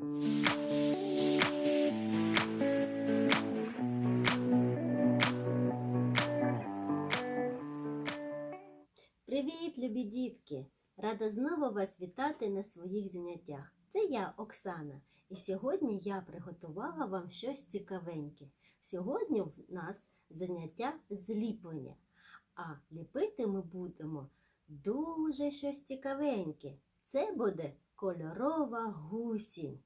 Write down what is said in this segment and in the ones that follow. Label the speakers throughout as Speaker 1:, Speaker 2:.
Speaker 1: Привіт, любі дітки! Рада знову вас вітати на своїх заняттях. Це я, Оксана, і сьогодні я приготувала вам щось цікавеньке. Сьогодні в нас заняття зліплення, а ліпити ми будемо дуже щось цікавеньке. Це буде кольорова гусінь.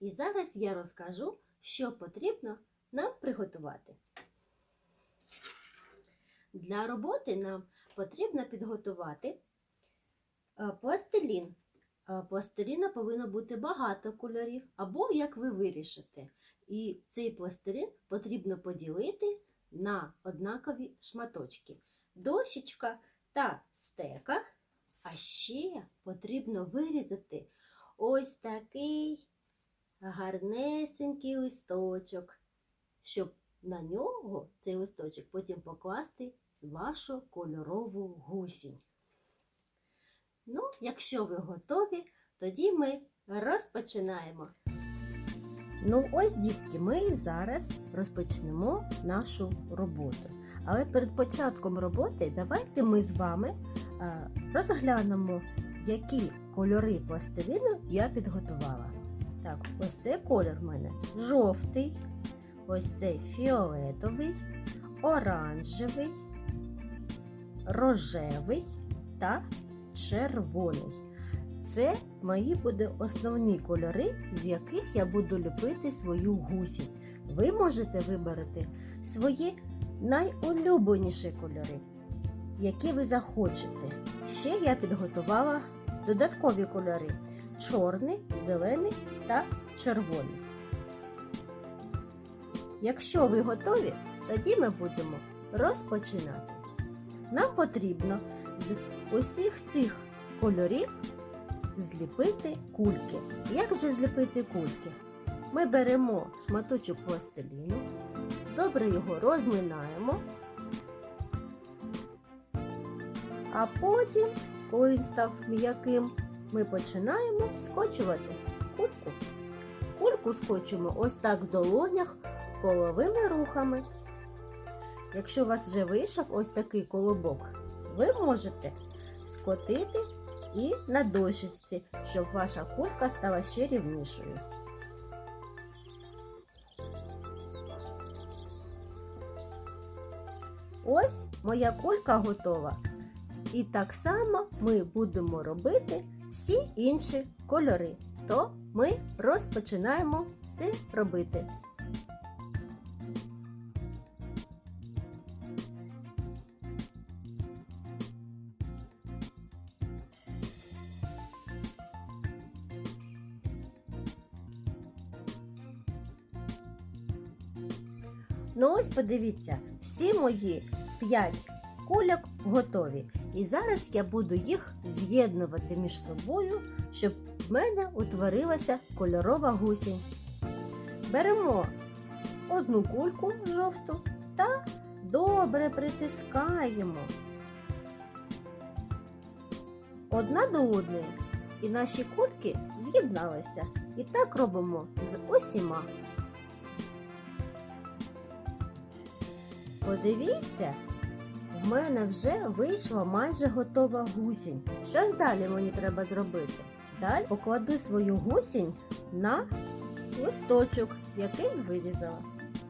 Speaker 1: І зараз я розкажу, що потрібно нам приготувати. Для роботи нам потрібно підготувати е, пластилін. Е, Пластиліна повинно бути багато кольорів, або як ви вирішите. І цей пластилін потрібно поділити на однакові шматочки. Дощечка та стека. А ще потрібно вирізати ось такий гарнесенький листочок, щоб на нього цей листочок потім покласти вашу кольорову гусінь. Ну, якщо ви готові, тоді ми розпочинаємо. Ну, ось, дітки, ми зараз розпочнемо нашу роботу. Але перед початком роботи давайте ми з вами е, розглянемо, які кольори пластиліну я підготувала. Так, ось цей колір в мене жовтий, ось цей фіолетовий, оранжевий, рожевий та червоний. Це мої будуть основні кольори, з яких я буду ліпити свою гусінь. Ви можете вибрати свої найулюбленіші кольори, які ви захочете. Ще я підготувала додаткові кольори: чорний, зелений та червоний. Якщо ви готові, тоді ми будемо розпочинати. Нам потрібно з усіх цих кольорів зліпити кульки. Як же зліпити кульки? Ми беремо шматочок пластиліну, добре його розминаємо, а потім, коли він став м'яким, ми починаємо скочувати кульку. Кульку скочимо ось так в долонях коловими рухами. Якщо у вас вже вийшов ось такий колобок, ви можете скотити і на дощечці, щоб ваша кулька стала ще рівнішою. Ось моя кулька готова. І так само ми будемо робити всі інші кольори. То ми розпочинаємо це робити. Ну ось подивіться, всі мої 5 кульок готові. І зараз я буду їх з'єднувати між собою, щоб в мене утворилася кольорова гусінь. Беремо одну кульку жовту та добре притискаємо одна до одної. І наші кульки з'єдналися. І так робимо з усіма. Подивіться, в мене вже вийшла майже готова гусінь. Що ж далі мені треба зробити? Далі покладу свою гусінь на листочок, який вирізала.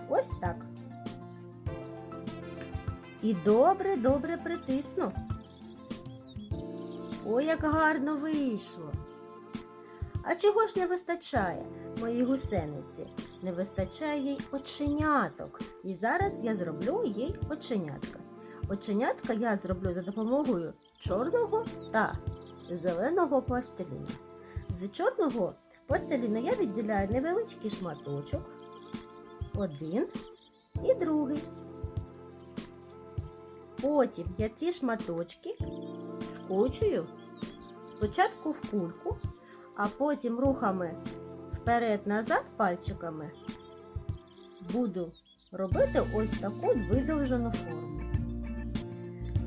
Speaker 1: Ось так. І добре-добре притисну. Ой, як гарно вийшло. А чого ж не вистачає моїй гусениці? Не вистачає їй оченяток. І зараз я зроблю їй оченятка. Оченятка я зроблю за допомогою чорного та зеленого пластиліна. З чорного пластиліна я відділяю невеличкий шматочок, один і другий. Потім я ці шматочки скочую спочатку в кульку, а потім рухами вперед-назад пальчиками буду робити ось таку видовжену форму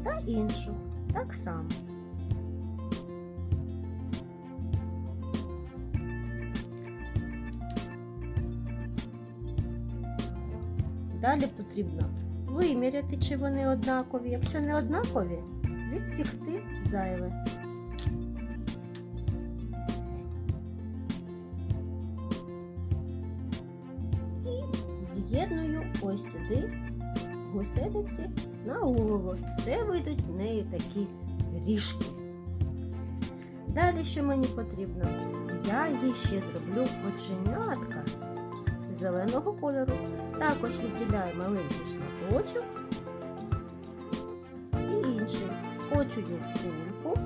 Speaker 1: та іншу так само. Далі потрібно виміряти, чи вони однакові. Якщо не однакові, відсікти зайве. І з'єдную ось сюди гусениці на голову. Це вийдуть в неї такі ріжки. Далі, що мені потрібно? Я їй ще зроблю оченятка зеленого кольору. Також відділяю маленький шматочок і інший. Скочую в кульку.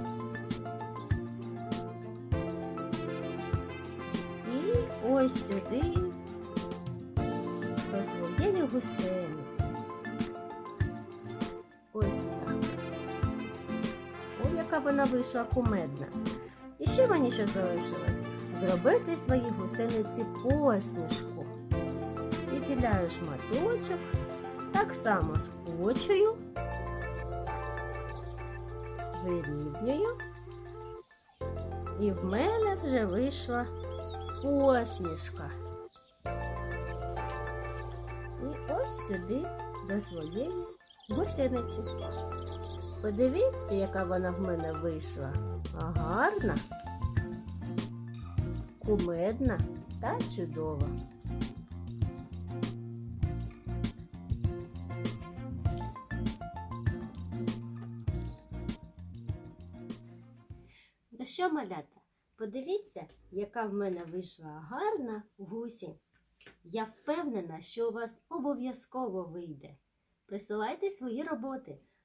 Speaker 1: І ось сюди до своєї. Яка вона вийшла кумедна. І ще мені ще залишилось зробити своїй гусениці посмішку. Відділяю шматочок, так само скочую, вирівнюю. І в мене вже вийшла посмішка. І ось сюди до своєї гусениці. Подивіться, яка вона в мене вийшла. Гарна, кумедна та чудова. Ну що, малята, подивіться, яка в мене вийшла гарна гусінь. Я впевнена, що у вас обов'язково вийде. Присилайте свої роботи.